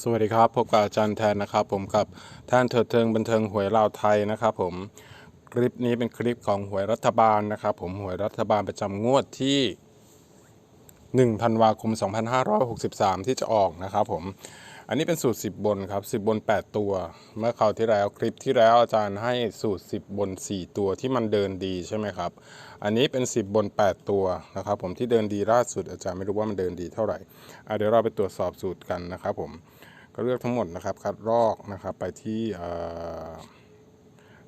สวัสดีครับพบกับอาจารย์แทนนะครับ ผมกับท่านเถิดเทิงบันเทิงหวยลาวไทยนะครับผมคลิปนี้เป็นคลิปของหวยรัฐบาลนะครับ ผมหวยรัฐบาลประจำงวดที่1ธันวาคม 2563 ที่จะออกนะครับผม อันนี้เป็นสูตร 10 บนครับ 10 บน 8 ตัว เมื่อคราวที่แล้วคลิปที่แล้วอาจารย์ให้สูตร 10 บน 4 ตัวที่มันเดินดีใช่ไหมครับ อันนี้เป็น 10 บน 8 ตัวนะครับ ผมที่เดินดีล่าสุดอาจารย์ไม่รู้ว่ามันเดินดีเท่าไหร่เดี๋ยวเราไปตรวจสอบสูตรกันนะครับผมก็เลือกทั้งหมดนะครับคัดลอกนะครับไปที่เอ่อ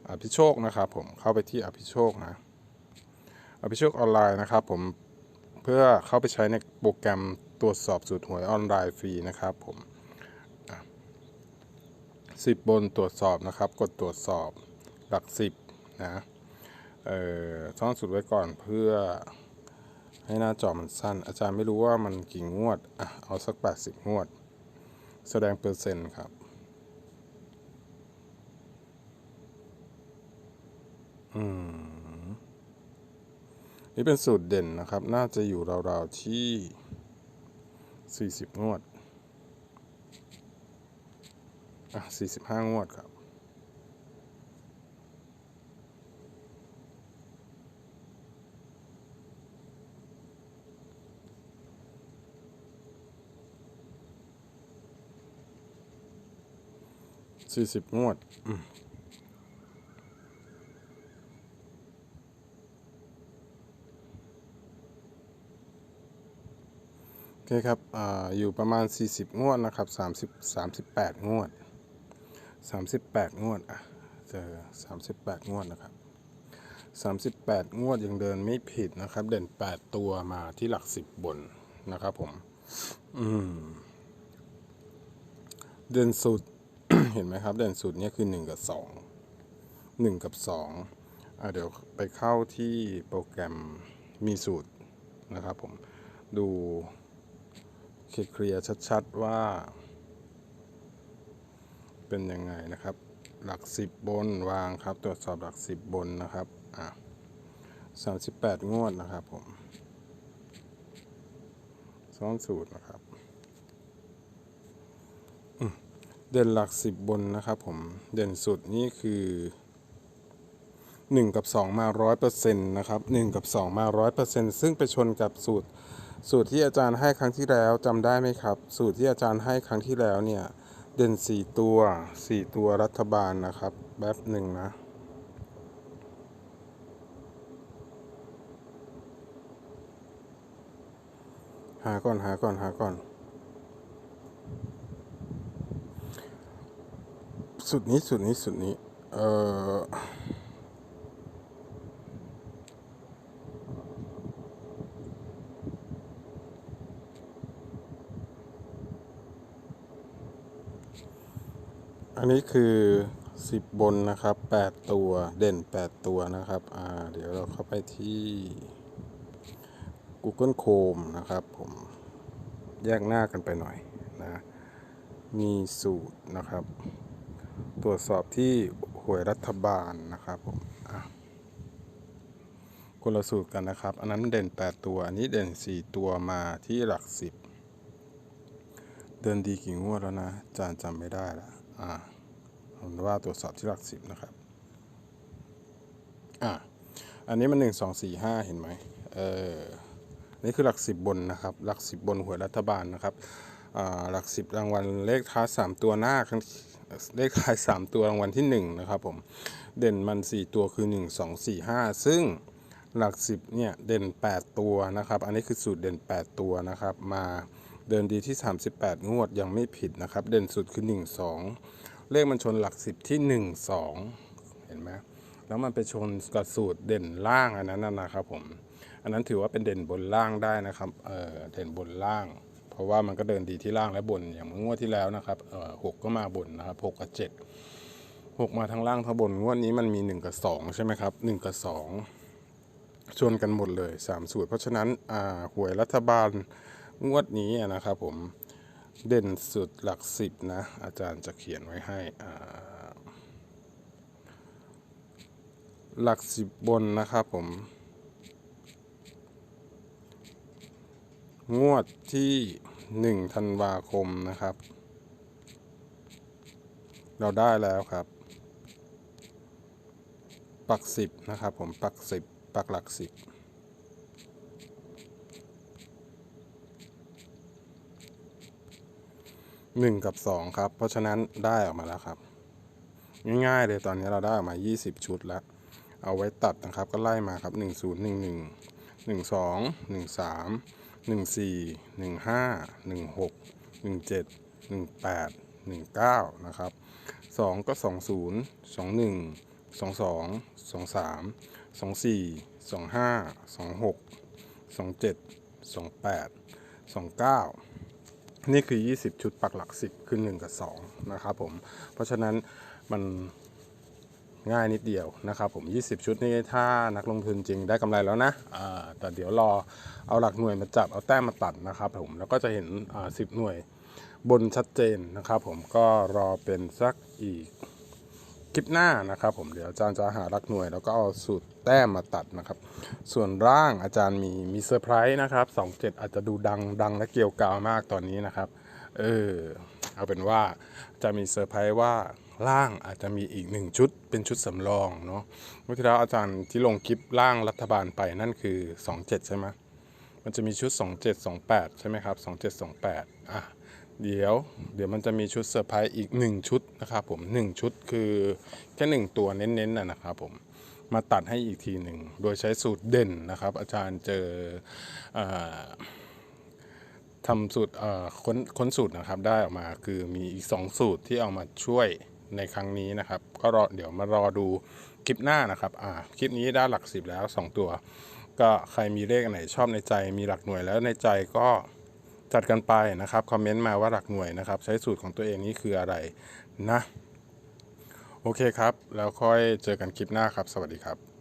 อภิโชคนะครับ ผมเข้าไปที่อภิโชคนะอภิโชคออนไลน์นะครับ ผมเพื่อเข้าไปใช้ในโปรแกรมตรวจสอบสูตรหวยออนไลน์ฟรีนะครับผม สิบบนตรวจสอบนะครับ กดตรวจสอบหลักสิบนะเอ่อซ่อนสูตรไว้ก่อนเพื่อให้หน้าจอมันสั้น อาจารย์ไม่รู้ว่ามันกี่งวดอะเอาสัก 80 งวด แสดงเปอร์เซ็นต์ครับอืมนี่เป็นสูตรเด่นนะครับ น่าจะอยู่ราวๆที่ 40 งวด อะ45งวดครับ40งวดโอเคครับอาอยู่ประมาณ 40 งวดนะครับ 30 38 งวด 38 งวด อะ เจอ 38 งวดนะครับ 38 งวดยังเดินไม่ผิดนะครับ เด่น 8 ตัวมาที่หลัก 10 บนนะครับผม อืม เด่นสุด เห็นไหมครับ เด่นสุดเนี่ยคือ 1 กับ 2 1 กับ 2 อะ เดี๋ยวไปเข้าที่โปรแกรมมีสูตรนะครับผม ดูเคลียร์ชัด ๆ ว่า เป็นยังไงนะครับ หลัก 10 บนวางครับ ตรวจสอบหลัก 10 บนนะครับอะ38 งวดนะครับผมซ้อนสูตรนะครับเด่นหลักสิบบนนะครับผมเด่นสุดนี่คือ 1 กับ 2 มาร้อยเปอร์เซ็นต์นะครับ1กับ 2 มาร้อยเปอร์เซ็นต์ซึ่งไปชนกับสูตร สูตรที่อาจารย์ให้ครั้งที่แล้วจำได้ไหมครับ สูตรที่อาจารย์ให้ครั้งที่แล้วเนี่ย เด่นสี่ตัวสี่ตัวรัฐบาลนะครับแบบหนึ่งนะหาก่อนหาก่อนหาก่อน สุดนี้สุดนี้สุดนี้ เอ่อ อันนี้คือ 10 บนนะครับ 8 ตัวเด่น 8 ตัวนะครับ อ่า เดี๋ยวเราเข้าไปที่ Google Chrome นะครับ ผมแยกหน้ากันไปหน่อยนะ มีสูตรนะครับ ตรวจสอบที่หวยรัฐบาลนะครับผมคนละสูตรกันนะครับ อันนั้นเด่น 8 ตัว อันนี้เด่น 4 ตัวมาที่หลัก 10 เดินดีกี่งวดแล้วนะ จารย์จำไม่ได้ละ อ่าผมว่าตรวจสอบที่หลัก10นะครับ อะอันนี้มัน1 2 4 5เห็นไหมเออนี่คือหลัก10บบนนะครับ หลัก10บบนหวยรัฐบาลนะครับหลัก10รางวัลเลขท้าย3ตัวหน้าเลขท้าย3ตัวรางวัลที่1นะครับผม เด่นมัน4ตัวคือ1 2 4 5ซึ่งหลัก10เนี่ยเด่น8ตัวนะครับ อันนี้คือสูตรเด่น8ตัวนะครับมา เดินดีที่ 38 งวดยังไม่ผิดนะครับ เด่นสุดคือ 1 2 เลขมันชนหลัก 10 ที่ 1 2 เห็นไหมแล้วมันไปชนกับสูตรเด่นล่างอันนั้นนะครับผม อันนั้นถือว่าเป็นเด่นบนล่างได้นะครับ เออเด่นบนล่าง เพราะว่ามันก็เดินดีที่ล่างและบน อย่างงวดที่แล้วนะครับ เออหกก็มาบนนะครับหกกับเจ็ดหกมาทั้งล่างทั้งบน งวดนี้มันมีหนึ่งกับสองใช่ไหมครับหนึ่งกับสองชนกันหมดเลยสามสูตร เพราะฉะนั้นอ่าหวยรัฐบาล งวดนี้นะครับผมเด่นสุดหลักสิบนะ อาจารย์จะเขียนไว้ให้อ่าหลักสิบบนนะครับผม งวดที่1ธันวาคมนะครับ เราได้แล้วครับ ปักสิบนะครับผมปักสิบปักหลักสิบ หนึ่งกับสองครับ เพราะฉะนั้นได้ออกมาแล้วครับ ง่ายๆเลยตอนนี้เราได้ออกมา 20 ชุดแล้ว เอาไว้ตัดนะครับก็ไล่มาครับ 10 11 12 13 14 15 16 17 18 19 นะครับ 2 ก็ 20 21 22 23 24 25 26 27 28 29 นี่คือ 20 ชุดปักหลัก 10คือ1กับ 2 นะครับผม เพราะฉะนั้นมันง่ายนิดเดียวนะครับผม 20 ชุดนี้ถ้านักลงทุนจริงได้กำไรแล้วนะแต่เดี๋ยวรอเอาหลักหน่วยมาจับเอาแต้มมาตัดนะครับผม แล้วก็จะเห็น 10 หน่วยบนชัดเจนนะครับผมก็รอเป็นสักอีก คลิปหน้านะครับ ผมเดี๋ยวอาจารย์จะหาหลักหน่วย แล้วก็เอาสูตรแต้มมาตัดนะครับ ส่วนร่างอาจารย์มีมีเซอร์ไพรส์นะครับ27 อาจจะดูดังดังและเกี่ยวกาวมากตอนนี้นะครับ เออเอาเป็นว่าจะมีเซอร์ไพรส์ว่าร่างอาจจะมีอีกหนึ่งชุดเป็นชุดสำรองเนาะเมื่อที่แล้วอาจารย์ที่ลงคลิปร่างรัฐบาลไปนั่นคือ 27 ใช่ไหมมันจะมีชุด 27 28 ใช่ไหมครับ 27 28อะ เดี๋ยว เดี๋ยวมันจะมีชุดเซอร์ไพรส์อีก 1 ชุดนะครับผม 1 ชุดคือแค่ 1 ตัวเน้นๆนะนะครับผมมาตัดให้อีกทีหนึ่ง โดยใช้สูตรเด่นนะครับ อาจารย์เจออทำสูตรค้นค้นสูตรนะครับได้ออกมาคือมีอีก 2 สูตรที่เอามาช่วยในครั้งนี้นะครับ ก็รอเดี๋ยวมารอดูคลิปหน้านะครับคลิปนี้ได้หลักสิบแล้ว 2 ตัว ก็ใครมีเลขไหนชอบในใจ มีหลักหน่วยแล้วในใจก็ จัดกันไปนะครับคอมเมนต์มาว่าหลักหน่วยนะครับ ใช้สูตรของตัวเองนี่คืออะไรนะ โอเคครับ แล้วค่อยเจอกันคลิปหน้าครับ สวัสดีครับ